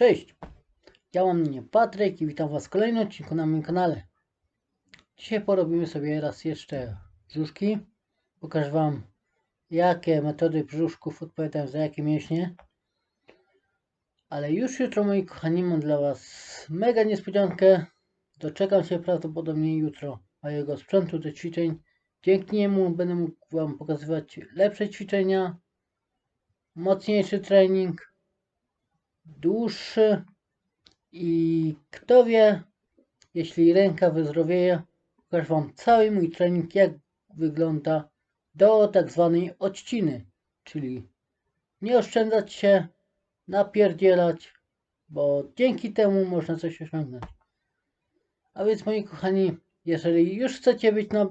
Cześć, ja mam mnie Patryk i witam Was w kolejnym odcinku na moim kanale. Dzisiaj porobimy sobie raz jeszcze brzuszki. Pokażę Wam jakie metody brzuszków odpowiadają za jakie mięśnie. Ale już jutro moi kochani mam dla Was mega niespodziankę. Doczekam się prawdopodobnie jutro mojego sprzętu do ćwiczeń. Dzięki niemu będę mógł Wam pokazywać lepsze ćwiczenia, mocniejszy trening, dłuższy i kto wie, jeśli ręka wyzdrowieje, pokażę Wam cały mój trening, jak wygląda do tak zwanej odciny, czyli nie oszczędzać się, napierdzielać, bo dzięki temu można coś osiągnąć. A więc moi kochani, jeżeli już chcecie być na,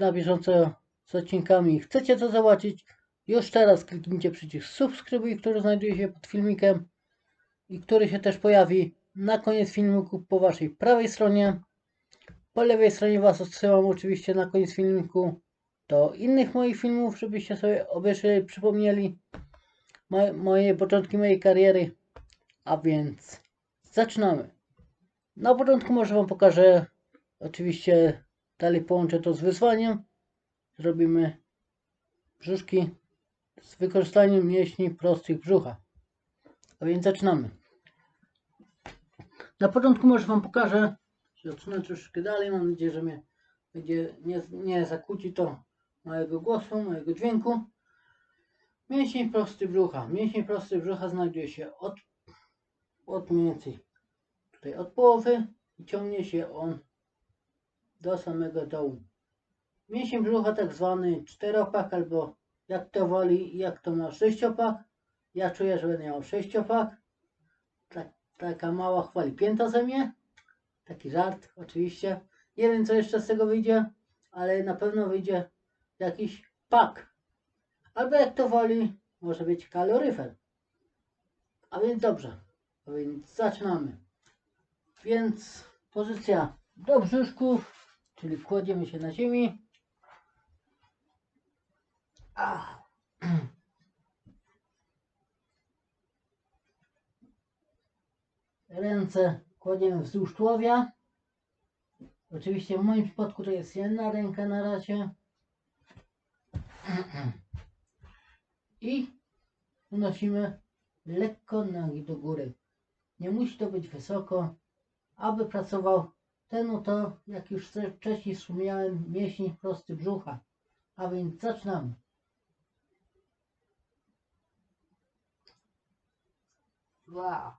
na bieżąco z odcinkami, chcecie to zobaczyć, już teraz kliknijcie przycisk subskrybuj, który znajduje się pod filmikiem i który się też pojawi na koniec filmiku po waszej prawej stronie. Po lewej stronie was odsyłam oczywiście na koniec filmiku do innych moich filmów, żebyście sobie obejrzeli, przypomnieli moje, moje początki mojej kariery. A więc zaczynamy. Na początku może wam pokażę, oczywiście dalej połączę to z wyzwaniem. Zrobimy brzuszki z wykorzystaniem mięśni prostych brzucha. A więc zaczynamy. Na początku może Wam pokażę, że odsunę troszeczkę dalej. Mam nadzieję, że mnie będzie nie, nie zakłóci to mojego głosu, mojego dźwięku. Mięsień prosty brzucha. Mięsień prosty brzucha znajduje się od, od mniej więcej tutaj od połowy i ciągnie się on do samego dołu. Mięsień brzucha tak zwany czteropak albo jak to woli, jak to ma sześciopak. Ja czuję, że będę miał sześciopak. Tak, taka mała chwali pięta ze mnie. Taki żart, oczywiście. Nie wiem, co jeszcze z tego wyjdzie, ale na pewno wyjdzie jakiś pak. Albo jak to woli, może być kaloryfer. A więc dobrze. A więc zaczynamy. Więc pozycja do brzuszków, czyli kładziemy się na ziemi. A. Ręce kładziemy wzdłuż tułowia. Oczywiście w moim przypadku to jest jedna ręka na razie. I unosimy lekko nogi do góry. Nie musi to być wysoko, aby pracował ten oto, jak już wcześniej wspomniałem, mięsień prosty brzucha. A więc zaczynamy. Dwa,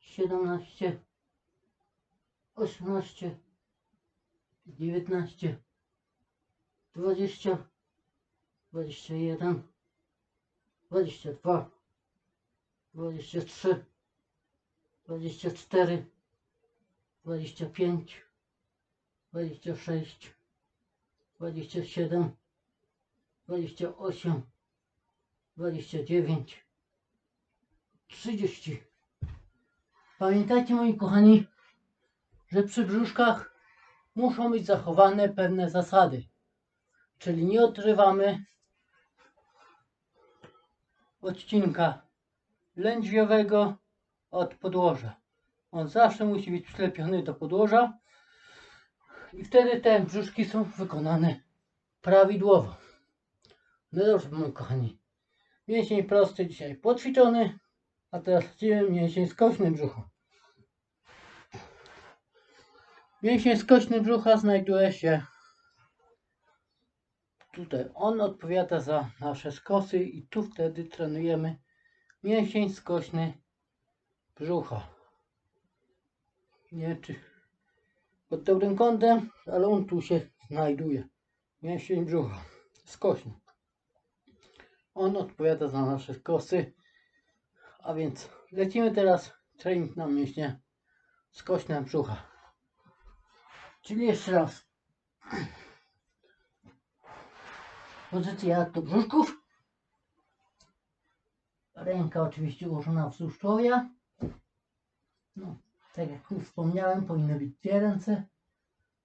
siedemnaście, osiemnaście, dziewiętnaście, dwadzieścia, dwadzieścia jeden, dwadzieścia dwa, dwadzieścia trzy, dwadzieścia cztery, dwadzieścia pięć, dwadzieścia sześć, dwadzieścia siedem, dwadzieścia osiem, dwadzieścia dziewięć, trzydzieści. Pamiętajcie moi kochani, że przy brzuszkach muszą być zachowane pewne zasady. Czyli nie odrywamy odcinka lędźwiowego od podłoża. On zawsze musi być przylepiony do podłoża i wtedy te brzuszki są wykonane prawidłowo. No dobrze, moi kochani. Mięsień prosty dzisiaj poćwiczony, a teraz lecimy mięsień skośny brzucha. Mięsień skośny brzucha znajduje się tutaj. On odpowiada za nasze skosy i tu wtedy trenujemy mięsień skośny brzucha. Nie czy pod dobrym kątem, ale on tu się znajduje. Mięsień brzucha skośny. On odpowiada za nasze skosy. A więc lecimy teraz trening na mięśnie skośne brzucha. Czyli jeszcze raz. Pozycja do brzuszków. Ręka oczywiście ułożona wzdłuż człowieka. No, tak jak tu wspomniałem, powinny być dwie ręce.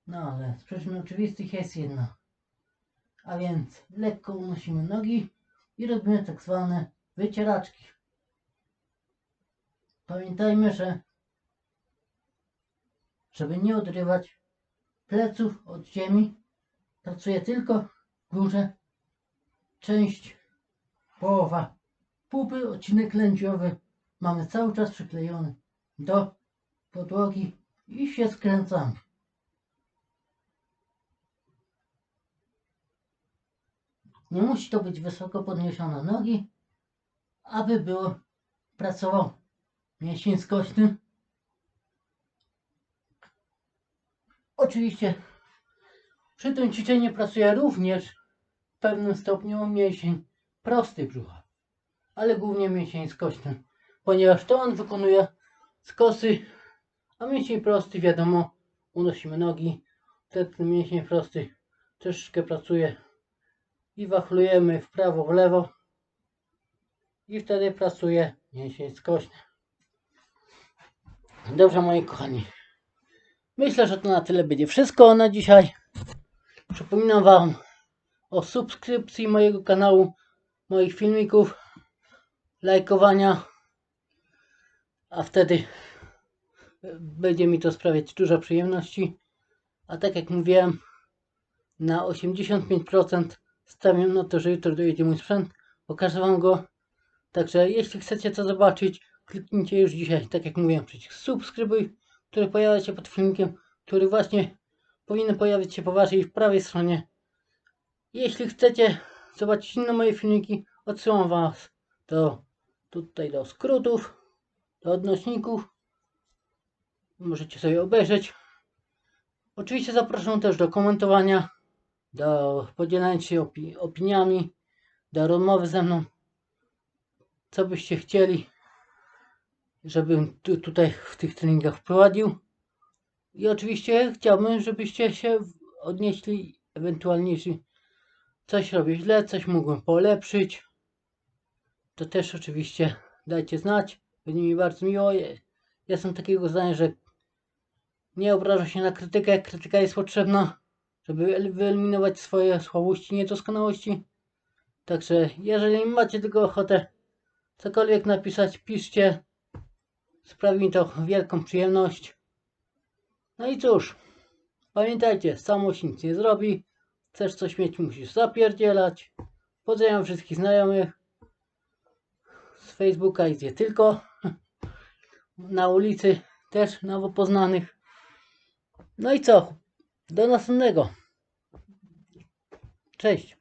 No ale z przyczyn oczywistych jest jedna. A więc lekko unosimy nogi i robimy tak zwane wycieraczki. Pamiętajmy, że żeby nie odrywać pleców od ziemi, pracuje tylko w górze część połowa pupy, odcinek lędźwiowy mamy cały czas przyklejony do podłogi i się skręcamy. Nie musi to być wysoko podniesione nogi, aby było pracował mięsień skośny. Oczywiście przy tym ćwiczeniu pracuje również w pewnym stopniu mięsień prosty brzucha, ale głównie mięsień skośny, ponieważ to on wykonuje skosy, a mięsień prosty wiadomo, unosimy nogi, ten mięsień prosty troszeczkę pracuje i wachlujemy w prawo, w lewo i wtedy pracuje mięsień skośny. Dobrze moi kochani, myślę, że to na tyle będzie wszystko na dzisiaj. Przypominam Wam o subskrypcji mojego kanału, moich filmików, lajkowania, a wtedy będzie mi to sprawiać dużo przyjemności. A tak jak mówiłem, na 85% stawiam na to, że jutro dojedzie mój sprzęt. Pokażę Wam go. Także jeśli chcecie to zobaczyć, kliknijcie już dzisiaj, tak jak mówiłem, przycisk subskrybuj, który pojawia się pod filmikiem, który właśnie powinien pojawić się poważnie w prawej stronie. Jeśli chcecie zobaczyć inne moje filmiki, odsyłam Was do tutaj do skrótów, do odnośników. Możecie sobie obejrzeć. Oczywiście zapraszam też do komentowania, do podzielania się opi opiniami, do rozmowy ze mną. Co byście chcieli, żebym tu, tutaj w tych treningach wprowadził. I oczywiście chciałbym, żebyście się odnieśli ewentualnie, jeśli coś robię źle, coś mógłbym polepszyć. To też oczywiście dajcie znać. Będzie mi bardzo miło. Ja- Jestem takiego zdania, że nie obrażam się na krytykę. Krytyka jest potrzebna, żeby el- wyeliminować swoje słabości, niedoskonałości. Także jeżeli macie tylko ochotę cokolwiek napisać, piszcie. Sprawi mi to wielką przyjemność. No i cóż, pamiętajcie, samo się nic nie zrobi. Chcesz coś mieć, musisz zapierdzielać. Pozdrawiam wszystkich znajomych z Facebooka i gdzie tylko. Na ulicy też nowo poznanych. No i co? Do następnego. Cześć.